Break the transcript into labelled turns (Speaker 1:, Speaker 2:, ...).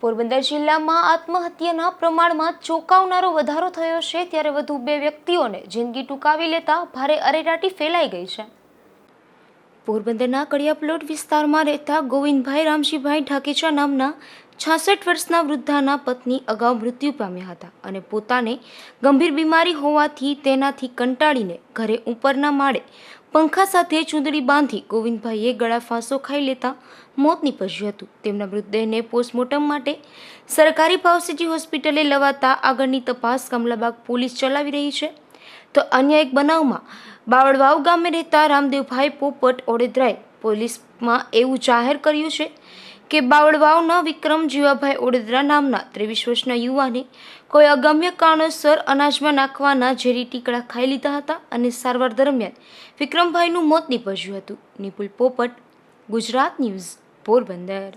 Speaker 1: પોરબંદર જિલ્લામાં આત્મહત્યાના પ્રમાણમાં ચોંકાવનારો વધારો થયો છે, ત્યારે વધુ બે વ્યક્તિઓને જિંદગી ટૂંકાવી લેતા ભારે અરેરાટી ફેલાઈ ગઈ છે. પોરબંદરના કડિયા પ્લોટ વિસ્તારમાં રહેતા ગોવિંદભાઈ રામજીભાઈ ઢાકેચા નામના છાસઠ વર્ષના વૃદ્ધાના પત્ની અગાઉ મૃત્યુ પામ્યા હતા અને પોતાને ગંભીર બીમારી હોવાથી તેનાથી કંટાળીને ઘરે ઉપરના માળે પંખા સાથે ચૂંદડી બાંધી ગોવિંદભાઈએ ગળા ફાંસો ખાઈ લેતા મોત નીપજ્યું હતું. તેમના મૃતદેહને પોસ્ટમોર્ટમ માટે સરકારી ભાવસીજી હોસ્પિટલે લવાતા આગળની તપાસ કમલાબાગ પોલીસ ચલાવી રહી છે. તો અન્ય એક બનાવમાં, બાવળવાવ ગામે રહેતા રામદેવભાઈ પોપટ ઓડેદરાએ પોલીસમાં એવું જાહેર કર્યું છે કે બાવળવાવના વિક્રમ જીવાભાઈ ઓડેદરા નામના ત્રેવીસ વર્ષના યુવાને કોઈ અગમ્ય કારણોસર અનાજમાં નાખવાના ઝેરી ટીકડા ખાઈ લીધા હતા અને સારવાર દરમિયાન વિક્રમભાઈનું મોત નીપજ્યું હતું. નિપુલ પોપટ, ગુજરાત ન્યૂઝ, પોરબંદર.